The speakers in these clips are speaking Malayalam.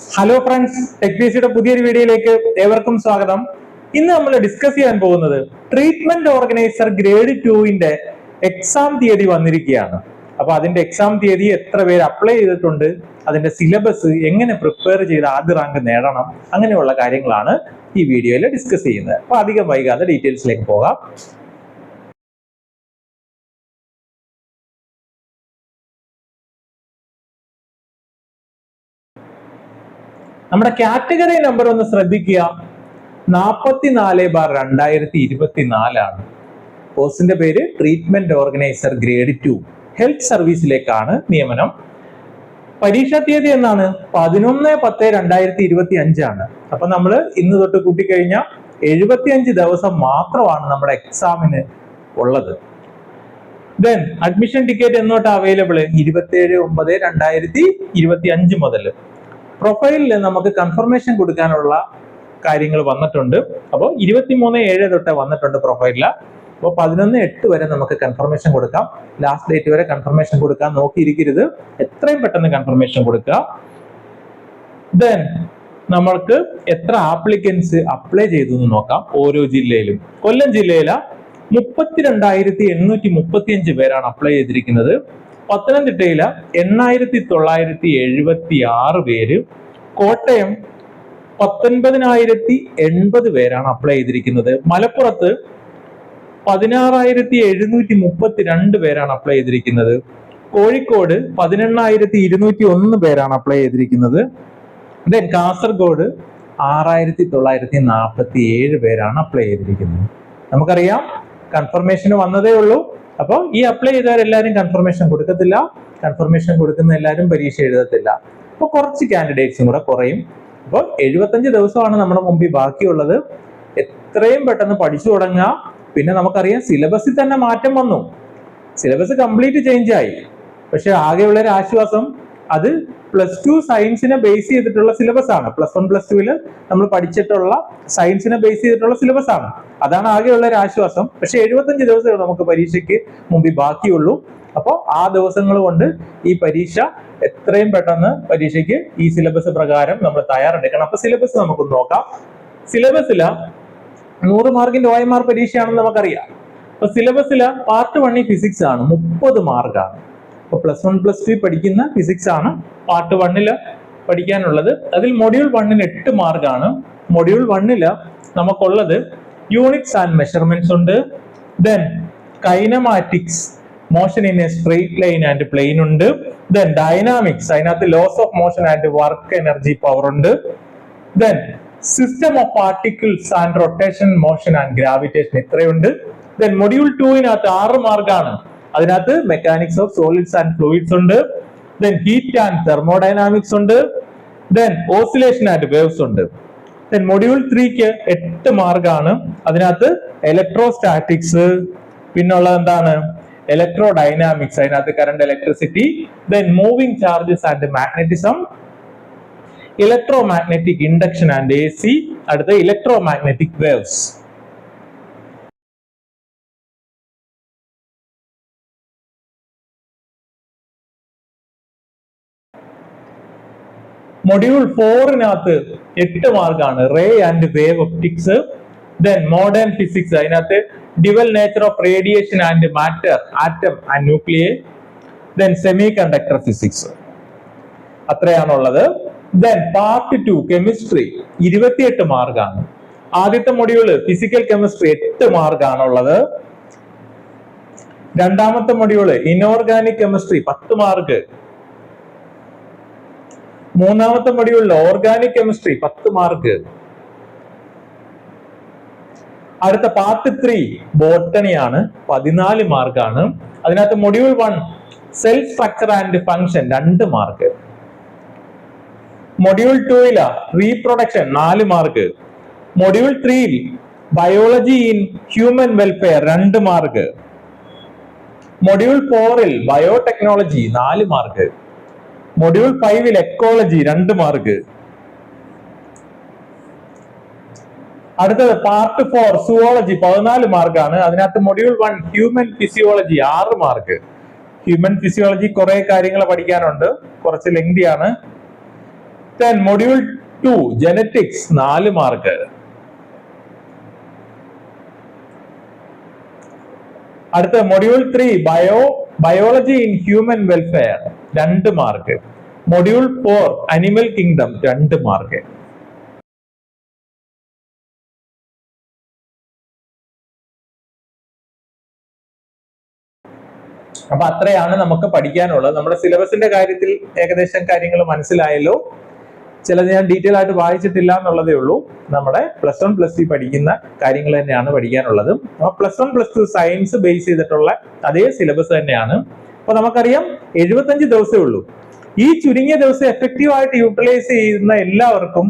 ഹലോ ഫ്രണ്ട്സ് ടെക് ബിസിയുടെ പുതിയൊരു വീഡിയോയിലേക്ക് ഏവർക്കും സ്വാഗതം. ഇന്ന് നമ്മൾ ഡിസ്കസ് ചെയ്യാൻ പോകുന്നത് ട്രീറ്റ്മെന്റ് ഓർഗനൈസർ ഗ്രേഡ് ടുവിന്റെ എക്സാം തീയതി വന്നിരിക്കുകയാണ്. അപ്പൊ അതിന്റെ എക്സാം തീയതി എത്ര പേര് അപ്ലൈ ചെയ്തിട്ടുണ്ട് അതിന്റെ സിലബസ് എങ്ങനെ പ്രിപ്പയർ ചെയ്ത് ആദ്യ റാങ്ക് നേടണം അങ്ങനെയുള്ള കാര്യങ്ങളാണ് ഈ വീഡിയോയിൽ ഡിസ്കസ് ചെയ്യുന്നത്. അപ്പൊ അധികം വൈകാതെ ഡീറ്റെയിൽസിലേക്ക് പോകാം. നമ്മുടെ കാറ്റഗറി നമ്പർ ഒന്ന് ശ്രദ്ധിക്കുക. നാൽപ്പത്തിനാല് ബാർ രണ്ടായിരത്തി ഇരുപത്തിനാലാണ് കോഴ്സിന്റെ പേര് treatment organiser grade two health സർവീസിലേക്കാണ് നിയമനം. പരീക്ഷാ തീയതി എന്നാണ്? പതിനൊന്ന് പത്ത് രണ്ടായിരത്തി ഇരുപത്തി അഞ്ചാണ് അപ്പൊ നമ്മൾ ഇന്ന് തൊട്ട് കൂട്ടിക്കഴിഞ്ഞാൽ എഴുപത്തി അഞ്ച് ദിവസം മാത്രമാണ് നമ്മുടെ എക്സാമിന് ഉള്ളത്. ദെൻ അഡ്മിഷൻ ടിക്കറ്റ് എന്നോട്ട് അവൈലബിൾ ഇരുപത്തിയേഴ് ഒമ്പത് രണ്ടായിരത്തി ഇരുപത്തി അഞ്ച് മുതൽ പ്രൊഫൈലിൽ നമുക്ക് കൺഫർമേഷൻ കൊടുക്കാനുള്ള കാര്യങ്ങൾ വന്നിട്ടുണ്ട്. അപ്പോൾ ഇരുപത്തിമൂന്ന് ഏഴ് തൊട്ട് വന്നിട്ടുണ്ട് പ്രൊഫൈലിൽ അപ്പോൾ പതിനൊന്ന് എട്ട് വരെ നമുക്ക് കൺഫർമേഷൻ കൊടുക്കാം. ലാസ്റ്റ് ഡേറ്റ് വരെ കൺഫർമേഷൻ കൊടുക്കാം. നോക്കിയിരിക്കരുത്. എത്രയും പെട്ടെന്ന് കൺഫർമേഷൻ കൊടുക്കുക. ദെൻ നമ്മൾക്ക് എത്ര ആപ്ലിക്കൻസ് അപ്ലൈ ചെയ്തു എന്ന് നോക്കാം. ഓരോ ജില്ലയിലും. കൊല്ലം ജില്ലയിലെ മുപ്പത്തിരണ്ടായിരത്തി എണ്ണൂറ്റി മുപ്പത്തിയഞ്ച് പേരാണ് അപ്ലൈ ചെയ്തിരിക്കുന്നത്. പത്തനംതിട്ടയിൽ എണ്ണായിരത്തി തൊള്ളായിരത്തി എഴുപത്തി ആറ് പേര് കോട്ടയം പത്തൊൻപതിനായിരത്തി എൺപത് പേരാണ് അപ്ലൈ ചെയ്തിരിക്കുന്നത്. മലപ്പുറത്ത് പതിനാറായിരത്തി എഴുന്നൂറ്റി മുപ്പത്തി രണ്ട് പേരാണ് അപ്ലൈ ചെയ്തിരിക്കുന്നത്. കോഴിക്കോട് പതിനെണ്ണായിരത്തി ഇരുന്നൂറ്റി ഒന്ന് പേരാണ് അപ്ലൈ ചെയ്തിരിക്കുന്നത്. ദെൻ കാസർഗോഡ് ആറായിരത്തി തൊള്ളായിരത്തി നാൽപ്പത്തി ഏഴ് പേരാണ് അപ്ലൈ ചെയ്തിരിക്കുന്നത്. നമുക്കറിയാം കൺഫർമേഷന് വന്നതേ ഉള്ളൂ. അപ്പോൾ ഈ അപ്ലൈ ചെയ്തവരെല്ലാവരും കൺഫർമേഷൻ കൊടുക്കത്തില്ല. കൺഫർമേഷൻ കൊടുക്കുന്ന എല്ലാവരും പരീക്ഷ എഴുതത്തില്ല. അപ്പോൾ കുറച്ച് കാൻഡിഡേറ്റ്സും കൂടെ കുറയും. അപ്പോൾ എഴുപത്തഞ്ച് ദിവസമാണ് നമ്മുടെ മുമ്പിൽ ബാക്കിയുള്ളത്. എത്രയും പെട്ടെന്ന് പഠിച്ചു തുടങ്ങുക. പിന്നെ നമുക്കറിയാം സിലബസിൽ തന്നെ മാറ്റം വന്നു. സിലബസ് കംപ്ലീറ്റ് ചേഞ്ച് ആയി. പക്ഷെ ആകെയുള്ള ഒരു ആശ്വാസം അത് പ്ലസ് ടു സയൻസിനെ ബേസ് ചെയ്തിട്ടുള്ള സിലബസ് ആണ്. പ്ലസ് വൺ പ്ലസ് ടുവിൽ നമ്മൾ പഠിച്ചിട്ടുള്ള സയൻസിനെ ബേസ് ചെയ്തിട്ടുള്ള സിലബസ് ആണ്. അതാണ് ആകെയുള്ള ഒരു ആശ്വാസം. പക്ഷെ എഴുപത്തഞ്ച് ദിവസമേ നമുക്ക് പരീക്ഷയ്ക്ക് മുമ്പിൽ ബാക്കിയുള്ളൂ. അപ്പോൾ ആ ദിവസങ്ങൾ കൊണ്ട് ഈ പരീക്ഷ എത്രയും പെട്ടെന്ന് പരീക്ഷയ്ക്ക് ഈ സിലബസ് പ്രകാരം നമ്മൾ തയ്യാറെടുക്കണം. അപ്പൊ സിലബസ് നമുക്ക് നോക്കാം. സിലബസിൽ നൂറ് മാർക്കിന്റെ ഒ എം ആർ പരീക്ഷയാണെന്ന് നമുക്കറിയാം. അപ്പൊ സിലബസിൽ പാർട്ട് വണ്ണി ഫിസിക്സ് ആണ്. മുപ്പത് മാർക്കാണ്. അപ്പൊ പ്ലസ് വൺ പ്ലസ് ടു പഠിക്കുന്ന ഫിസിക്സ് ആണ് പാർട്ട് വണ്ണിൽ പഠിക്കാനുള്ളത്. അതിൽ മൊഡ്യൂൾ വണ്ണിന് എട്ട് മാർക്കാണ് മൊഡ്യൂൾ വണ്ണിൽ നമുക്കുള്ളത് യൂണിറ്റ്സ് ആൻഡ് മെഷർമെന്റ്സ് ഉണ്ട്. Then kinematics motion in a straight line and plane ഉണ്ട്. ദെൻ ഡൈനാമിക്സ് അതിനകത്ത് laws of motion and work energy power ഉണ്ട്. Then system of particles and rotation motion and gravitation ഇത്രയുണ്ട്. Then module ടൂവിനകത്ത് ആറ് മാർക്കാണ് അതിനകത്ത് mechanics of solids and fluids ഉണ്ട്. ദെൻ ഹീറ്റ് ആൻഡ് തെർമോഡൈനാമിക്സ് ഉണ്ട്. ദെൻ ഓസിലേഷൻ ആൻഡ് വേവ്സ് ഉണ്ട്. ദെൻ മൊഡ്യൂൾ ത്രീക്ക് എട്ട് മാർക്കാണ് അതിനകത്ത് ഇലക്ട്രോസ്റ്റാറ്റിക്സ് പിന്നുള്ളത് എന്താണ്? ഇലക്ട്രോ ഡൈനാമിക്സ് അതിനകത്ത് current electricity then moving charges and magnetism electromagnetic induction and A C അടുത്ത ഇലക്ട്രോ മാഗ്നറ്റിക് വേവ്സ് മൊഡ്യൂൾ ഫോറിനകത്ത് എട്ട് മാർക്കാണ് ray and wave optics then modern physics അതിനകത്ത് dual nature of radiation and matter atom and nuclear then semiconductor physics അത്രയാണുള്ളത്. Then part two chemistry ഇരുപത്തിയെട്ട് മാർക്കാണ് ആദ്യത്തെ മൊഡ്യൂൾ ഫിസിക്കൽ കെമിസ്ട്രി എട്ട് മാർക്കാണുള്ളത് രണ്ടാമത്തെ മൊഡ്യൂൾ ഇനോർഗാനിക് കെമിസ്ട്രി പത്ത് മാർക്ക്. മൂന്നാമത്തെ മൊഡ്യൂളിൽ ഓർഗാനിക് കെമിസ്ട്രി പത്ത് മാർക്ക് അടുത്ത പാർട്ട് ത്രീ ബോട്ടണിയാണ് പതിനാല് മാർക്കാണ് അതിനകത്ത് module one cell structure and function രണ്ട് മാർക്ക് മൊഡ്യൂൾ ടൂയില റീപ്രൊഡക്ഷൻ നാല് മാർക്ക് മൊഡ്യൂൾ ത്രീയിൽ ബയോളജി ഇൻ ഹ്യൂമൻ വെൽഫെയർ രണ്ട് മാർക്ക് മൊഡ്യൂൾ ഫോറിൽ ബയോടെക്നോളജി നാല് മാർക്ക് മൊഡ്യൂൾ ഫൈവിൽ എക്കോളജി രണ്ട് മാർക്ക് അടുത്തത് പാർട്ട് ഫോർ സുവോളജി പതിനാല് മാർക്കാണ് അതിനകത്ത് മൊഡ്യൂൾ വൺ ഹ്യൂമൻ ഫിസിയോളജി ആറ് മാർക്ക് ഹ്യൂമൻ ഫിസിയോളജി കുറെ കാര്യങ്ങൾ പഠിക്കാനുണ്ട്. കുറച്ച് ലെങ്തിയാണ് ദെൻ മൊഡ്യൂൾ ടു ജനറ്റിക്സ് നാല് മാർക്ക് അടുത്ത module three bio biology in human welfare രണ്ട് mark module four animal kingdom രണ്ട് മാർക്ക് അപ്പൊ അത്രയാണ് നമുക്ക് പഠിക്കാനുള്ളത്. നമ്മുടെ സിലബസിന്റെ കാര്യത്തിൽ ഏകദേശം കാര്യങ്ങൾ മനസ്സിലായല്ലോ. ചിലത് ഞാൻ ഡീറ്റെയിൽ ആയിട്ട് വായിച്ചിട്ടില്ല എന്നുള്ളതേ ഉള്ളൂ. നമ്മുടെ പ്ലസ് വൺ പ്ലസ് ടു പഠിക്കുന്ന കാര്യങ്ങൾ തന്നെയാണ് പഠിക്കാനുള്ളത്. അപ്പൊ plus one plus two science base ചെയ്തിട്ടുള്ള അതേ സിലബസ് തന്നെയാണ് അപ്പൊ നമുക്കറിയാം എഴുപത്തഞ്ച് ദിവസമേ ഉള്ളൂ. ഈ ചുരുങ്ങിയ ദിവസം എഫക്റ്റീവ് ആയിട്ട് യൂട്ടിലൈസ് ചെയ്യുന്ന എല്ലാവർക്കും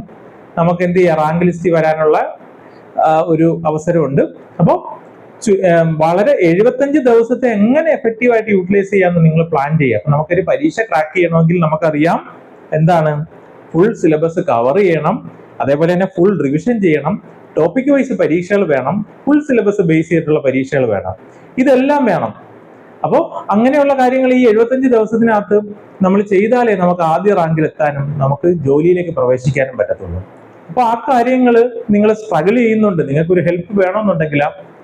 നമുക്ക് എന്ത് ചെയ്യാം? റാങ്ക് ലിസ്റ്റ് വരാനുള്ള ഒരു അവസരമുണ്ട്. അപ്പോൾ വളരെ എഴുപത്തഞ്ച് ദിവസത്തെ എങ്ങനെ എഫക്റ്റീവ് ആയിട്ട് യൂട്ടിലൈസ് ചെയ്യാമെന്ന് നിങ്ങൾ പ്ലാൻ അപ്പൊ നമുക്കൊരു പരീക്ഷ ക്രാക്ക് ചെയ്യണമെങ്കിൽ നമുക്കറിയാം എന്താണ്? ഫുൾ സിലബസ് കവർ ചെയ്യണം. അതേപോലെ തന്നെ ഫുൾ റിവിഷൻ ചെയ്യണം. ടോപ്പിക് വൈസ് പരീക്ഷകൾ വേണം. ഫുൾ സിലബസ് ബേസ് ചെയ്തിട്ടുള്ള പരീക്ഷകൾ വേണം. ഇതെല്ലാം വേണം. അപ്പോൾ അങ്ങനെയുള്ള കാര്യങ്ങൾ ഈ എഴുപത്തഞ്ച് ദിവസത്തിനകത്ത് നമ്മൾ ചെയ്താലേ നമുക്ക് ആദ്യ റാങ്കിൽ എത്താനും നമുക്ക് ജോലിയിലേക്ക് പ്രവേശിക്കാനും പറ്റത്തുള്ളൂ. അപ്പോൾ ആ കാര്യങ്ങൾ നിങ്ങൾ സ്ട്രഗിൾ ചെയ്യുന്നുണ്ട്. നിങ്ങൾക്ക് ഒരു ഹെൽപ്പ് വേണമെന്നുണ്ടെങ്കിൽ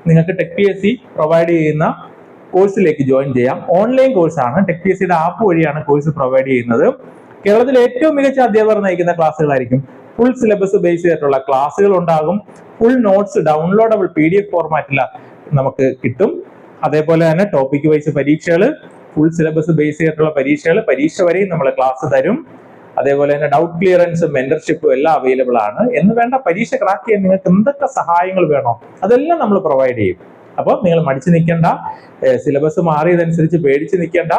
നിങ്ങൾക്ക് tech P S C provide ചെയ്യുന്ന കോഴ്സിലേക്ക് ജോയിൻ ചെയ്യാം. ഓൺലൈൻ കോഴ്സാണ് ടെക് പി എസ് സിയുടെ ആപ്പ് വഴിയാണ് കോഴ്സ് പ്രൊവൈഡ് ചെയ്യുന്നത്. കേരളത്തിലെ ഏറ്റവും മികച്ച അധ്യാപകർ നയിക്കുന്ന ക്ലാസ്സുകളായിരിക്കും. ഫുൾ സിലബസ് ബേസ് ചെയ്തിട്ടുള്ള ക്ലാസ്സുകൾ ഉണ്ടാകും. Full notes downloadable P D F ഫോർമാറ്റിൽ നമുക്ക് കിട്ടും. അതേപോലെ തന്നെ ടോപ്പിക് വൈസ് പരീക്ഷകൾ ഫുൾ സിലബസ് ബേസ് ചെയ്തിട്ടുള്ള പരീക്ഷകൾ പരീക്ഷ വരെയും നമ്മൾ ക്ലാസ് തരും. അതേപോലെ തന്നെ ഡൗട്ട് ക്ലിയറൻസും മെന്റർഷിപ്പും എല്ലാം അവൈലബിൾ ആണ്. എന്ന് വേണ്ട പരീക്ഷ ക്രാക്ക് ചെയ്യാൻ നിങ്ങൾക്ക് എന്തൊക്കെ സഹായങ്ങൾ വേണോ അതെല്ലാം നമ്മൾ പ്രൊവൈഡ് ചെയ്യും. അപ്പോൾ നിങ്ങൾ മടിച്ചു നിൽക്കേണ്ട സിലബസ് മാറിയതനുസരിച്ച് പേടിച്ച് നിൽക്കേണ്ട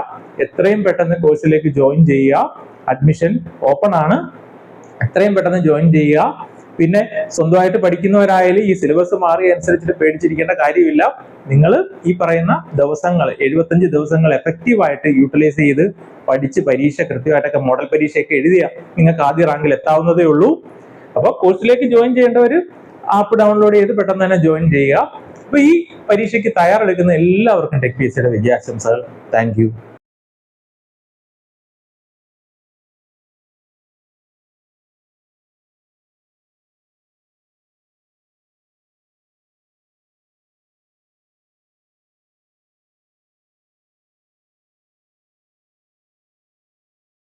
എത്രയും പെട്ടെന്ന് കോഴ്സിലേക്ക് ജോയിൻ ചെയ്യുക. അഡ്മിഷൻ ഓപ്പൺ ആണ്. എത്രയും പെട്ടെന്ന് ജോയിൻ ചെയ്യുക. പിന്നെ സ്വന്തമായിട്ട് പഠിക്കുന്നവരായാലും ഈ സിലബസ് മാറിയ അനുസരിച്ചിട്ട് പേടിച്ചിരിക്കേണ്ട കാര്യമില്ല. നിങ്ങൾ ഈ പറയുന്ന ദിവസങ്ങൾ എഴുപത്തഞ്ച് ദിവസങ്ങൾ എഫക്റ്റീവായിട്ട് യൂട്ടിലൈസ് ചെയ്ത് പഠിച്ച് പരീക്ഷ കൃത്യമായിട്ടൊക്കെ മോഡൽ പരീക്ഷയൊക്കെ എഴുതിയ നിങ്ങൾക്ക് ആദ്യ റാങ്കിൽ എത്താവുന്നതേ ഉള്ളൂ. അപ്പോൾ കോഴ്സിലേക്ക് ജോയിൻ ചെയ്യേണ്ടവർ ആപ്പ് ഡൗൺലോഡ് ചെയ്ത് പെട്ടെന്ന് തന്നെ ജോയിൻ ചെയ്യുക. അപ്പോൾ ഈ പരീക്ഷയ്ക്ക് തയ്യാറെടുക്കുന്ന എല്ലാവർക്കും ടെക് പി എസ് സിയുടെ വിജയാശംസകൾ താങ്ക്